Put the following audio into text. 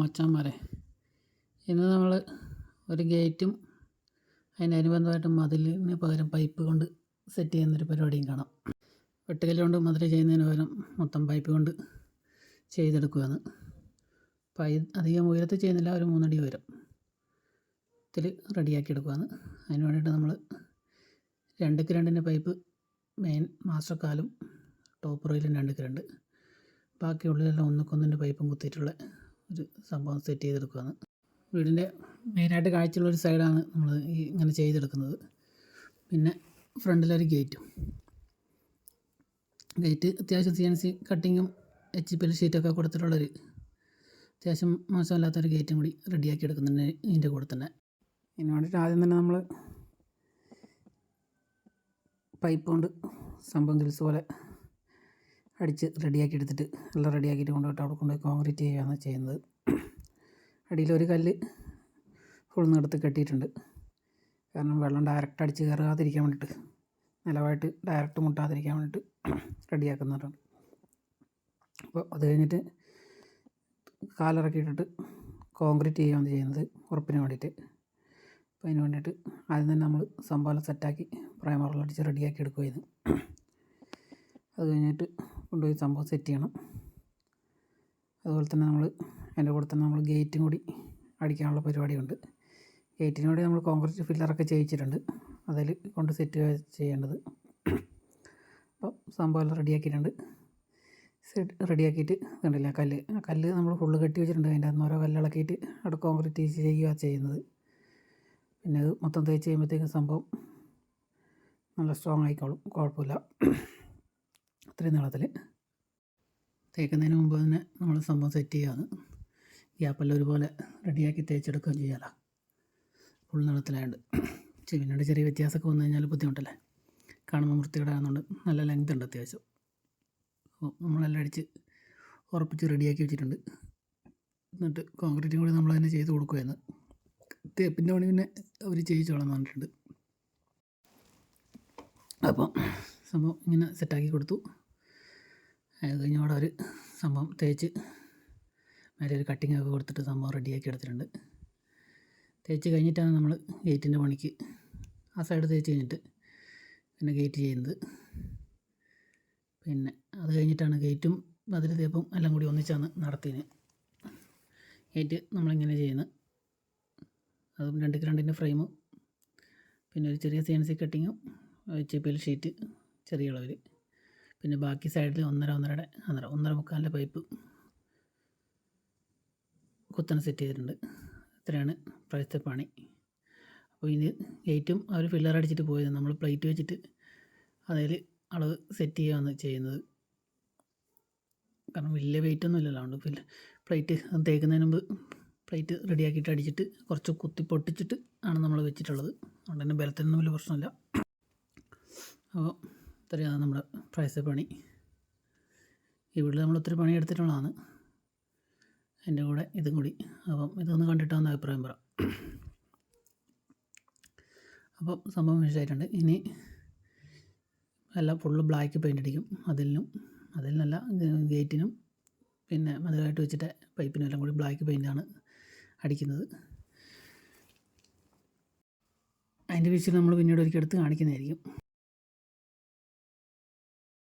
മച്ചാന്മാരെ. ഇന്ന് നമ്മൾ ഒരു ഗേറ്റും അതിനനുബന്ധമായിട്ട് മതിലിന് പകരം പൈപ്പ് കൊണ്ട് സെറ്റ് ചെയ്യുന്നൊരു പരിപാടിയും കാണാം. വെട്ടുകല്ല് കൊണ്ട് മതിൽ ചെയ്യുന്നതിന് പകരം മൊത്തം പൈപ്പ് കൊണ്ട് ചെയ്തെടുക്കുകയാണ് പൈ അധികം ഉയരത്തിൽ ചെയ്യുന്നില്ല ഒരു മൂന്നടി ഉയരം ഇതിൽ റെഡിയാക്കി എടുക്കുകയാണ് അതിന് വേണ്ടിയിട്ട് നമ്മൾ രണ്ടുക്ക് രണ്ടിന്റെ പൈപ്പ് മെയിൻ മാസ്റ്റർ കാലും ടോപ്പ് റോയിലും രണ്ടുക്ക് രണ്ട്. ബാക്കിയുള്ളതെല്ലാം ഒന്നുക്കൊന്നിന്റെ പൈപ്പും കുത്തിയിട്ടുള്ള ഒരു സംഭവം സെറ്റ് ചെയ്തെടുക്കുകയാണ് വീടിന്റെ മെയിനായിട്ട് കാഴ്ചയുള്ള ഒരു സൈഡാണ് നമ്മൾ ഈ ഇങ്ങനെ ചെയ്തെടുക്കുന്നത്. പിന്നെ ഫ്രണ്ടിലൊരു ഗേറ്റും ഗേറ്റ് അത്യാവശ്യം സി എൻ സി കട്ടിങ്ങും എച്ച് പി എൽ ഷീറ്റൊക്കെ കൊടുത്തിട്ടുള്ളൊരു അത്യാവശ്യം മോശമല്ലാത്തൊരു ഗേറ്റും കൂടി റെഡിയാക്കി എടുക്കുന്നുണ്ട് ഇതിന്റെ കൂടെ തന്നെ. ഇതിന് വേണ്ടിയിട്ട് ആദ്യം തന്നെ നമ്മൾ പൈപ്പ് കൊണ്ട് സംഭവം ഗിൽസ് പോലെ അടിച്ച് റെഡിയാക്കി എടുത്തിട്ട് എല്ലാം റെഡിയാക്കിയിട്ട് കൊണ്ടുപോയിട്ട് അവിടെ കൊണ്ടുപോയി കോൺക്രീറ്റ് ചെയ്യുകയാണ് ചെയ്യുന്നത്. അടിയിൽ ഒരു കല്ല് ഫുൾ നിലത്ത് കെട്ടിയിട്ടുണ്ട്. കാരണം വെള്ളം ഡയറക്റ്റ് അടിച്ച് കയറാതിരിക്കാൻ വേണ്ടിയിട്ട് നിലവായിട്ട് ഡയറക്റ്റ് മുട്ടാതിരിക്കാൻ വേണ്ടിയിട്ട് റെഡിയാക്കുന്നുണ്ട് അപ്പോൾ അത് കഴിഞ്ഞിട്ട് കാലിറക്കിയിട്ടിട്ട് കോൺക്രീറ്റ് ചെയ്യുകയാണ് ചെയ്യുന്നത് ഉറപ്പിന് വേണ്ടിയിട്ട്. അപ്പോൾ അതിന് വേണ്ടിയിട്ട് ആദ്യം തന്നെ നമ്മൾ സംഭവം സെറ്റാക്കി പ്രൈമറെല്ലാം അടിച്ച് റെഡിയാക്കി എടുക്കുകയായിരുന്നു അത് കഴിഞ്ഞിട്ട് കൊണ്ടുപോയി സംഭവം സെറ്റ് ചെയ്യണം. അതുപോലെ തന്നെ നമ്മൾ അതിന്റെ കൂടെ തന്നെ നമ്മൾ ഗേറ്റും കൂടി അടിക്കാനുള്ള പരിപാടിയുണ്ട്. ഗേറ്റിന് വേണ്ടി നമ്മൾ കോൺക്രീറ്റ് ഫില്ലറൊക്കെ ചെയ്യിച്ചിട്ടുണ്ട്. അതിൽ കൊണ്ട് സെറ്റ് ചെയ്യേണ്ടത്. അപ്പോൾ സംഭവം എല്ലാം റെഡിയാക്കിയിട്ടുണ്ട് സെറ്റ് റെഡിയാക്കിയിട്ട് കണ്ടില്ല കല്ല്? ആ കല്ല് നമ്മൾ ഫുള്ള് കെട്ടി വെച്ചിട്ടുണ്ട്. അതിന്റെ അന്ന് ഓരോ കല്ലിളക്കിയിട്ട് അവിടെ കോൺക്രീറ്റ് ചെയ്യുക ചെയ്യുന്നത്. പിന്നെ അത് മൊത്തം തേച്ച് ചെയ്യുമ്പോഴത്തേക്കും സംഭവം നല്ല സ്ട്രോങ് ആയിക്കോളും. കുഴപ്പമില്ല. അത്രയും നീളത്തിൽ തേക്കുന്നതിന് മുമ്പ് തന്നെ നമ്മൾ സംഭവം സെറ്റ് ചെയ്യാന്ന് ഗ്യാപ്പെല്ലാം ഒരുപോലെ റെഡിയാക്കി തേച്ചെടുക്കുകയും ചെയ്യാമല്ലോ ഫുൾ നീളത്തിലായതുകൊണ്ട് ചെവിനോട് ചെറിയ വ്യത്യാസമൊക്കെ വന്നു കഴിഞ്ഞാൽ ബുദ്ധിമുട്ടല്ലേ? കാണുമ്പോൾ വൃത്തികേടാകുന്നുണ്ട് നല്ല ലെങ്ത് ഉണ്ട് അത്യാവശ്യം. നമ്മളെല്ലാം അടിച്ച് ഉറപ്പിച്ച് റെഡിയാക്കി വെച്ചിട്ടുണ്ട്. എന്നിട്ട് കോൺക്രീറ്റും കൂടി നമ്മൾ തന്നെ ചെയ്ത് കൊടുക്കുമായിരുന്നു തേപ്പിന്റെ പണി പിന്നെ അവർ ചെയ്യിച്ചോളാം പറഞ്ഞിട്ടുണ്ട്. അപ്പം സംഭവം ഇങ്ങനെ സെറ്റാക്കി കൊടുത്തു. അത് കഴിഞ്ഞ് അവിടെ ഒരു സംഭവം തേച്ച് മേലെ ഒരു കട്ടിങ് ഒക്കെ കൊടുത്തിട്ട് സംഭവം റെഡിയാക്കി എടുത്തിട്ടുണ്ട്. തേച്ച് കഴിഞ്ഞിട്ടാണ് നമ്മൾ ഗേറ്റിന്റെ പണിക്ക് ആ സൈഡ് തേച്ച് കഴിഞ്ഞിട്ട് പിന്നെ ഗേറ്റ് ചെയ്യുന്നത്. പിന്നെ അത് കഴിഞ്ഞിട്ടാണ് ഗേറ്റും അതിൽ തേപ്പും എല്ലാം കൂടി ഒന്നിച്ചാണ് നടത്തിയത്. ഗേറ്റ് നമ്മളിങ്ങനെ ചെയ്യുന്നത്. അതും രണ്ട് രണ്ടിന്റെ ഫ്രെയിമും പിന്നെ ഒരു ചെറിയ സി എൻ സി കട്ടിങ്ങും ചെപ്പിൽ ഷീറ്റ് ചെറിയ അളവിൽ. പിന്നെ ബാക്കി സൈഡിൽ ഒന്നര ഒന്നരയുടെ ഒന്നര ഒന്നര മുക്കാലിന്റെ പൈപ്പ് കുത്തനെ സെറ്റ് ചെയ്തിട്ടുണ്ട്. ഇത്രയാണ് പ്രൈസത്തെ പണി. അപ്പോൾ ഇനി ഗേറ്റും അവർ ഫില്ലർ അടിച്ചിട്ട് പോയത്. നമ്മൾ പ്ലേറ്റ് വെച്ചിട്ട് അതിൽ അളവ് സെറ്റ് ചെയ്യുകയാണ് ചെയ്യുന്നത്. കാരണം വലിയ വെയിറ്റ് ഒന്നും ഇല്ലല്ലോ. അതുകൊണ്ട് ഫില്ല പ്ലേറ്റ് തേക്കുന്നതിന് മുമ്പ് പ്ലേറ്റ് റെഡിയാക്കിയിട്ട് അടിച്ചിട്ട് കുറച്ച് കുത്തി പൊട്ടിച്ചിട്ട് ആണ് നമ്മൾ വെച്ചിട്ടുള്ളത്. അതുകൊണ്ട് തന്നെ ബലത്തിനൊന്നും വലിയ പ്രശ്നമില്ല. അപ്പോൾ ഇത്രയാണ് നമ്മുടെ പ്രൈസ് പണി. ഇവിടെ നമ്മൾ ഒത്തിരി പണി എടുത്തിട്ടുള്ളതാണ്. എന്റെ കൂടെ ഇതും കൂടി. അപ്പം ഇതൊന്ന് കണ്ടിട്ടാണ് അഭിപ്രായം പറ. അപ്പം സംഭവം വിഷയമായിട്ടുണ്ട് ഇനി എല്ലാം ഫുള്ള് ബ്ലാക്ക് പെയിന്റ് അടിക്കും. അതിലിനും അതിലിനല്ല ഗേറ്റിനും പിന്നെ മതിലായിട്ട് വെച്ചിട്ട് പൈപ്പിനും എല്ലാം കൂടി ബ്ലാക്ക് പെയിന്റാണ് അടിക്കുന്നത്. അതിന്റെ വിഷയം നമ്മൾ പിന്നീട് ഒരിക്കൽ എടുത്ത് കാണിക്കുന്നതായിരിക്കും.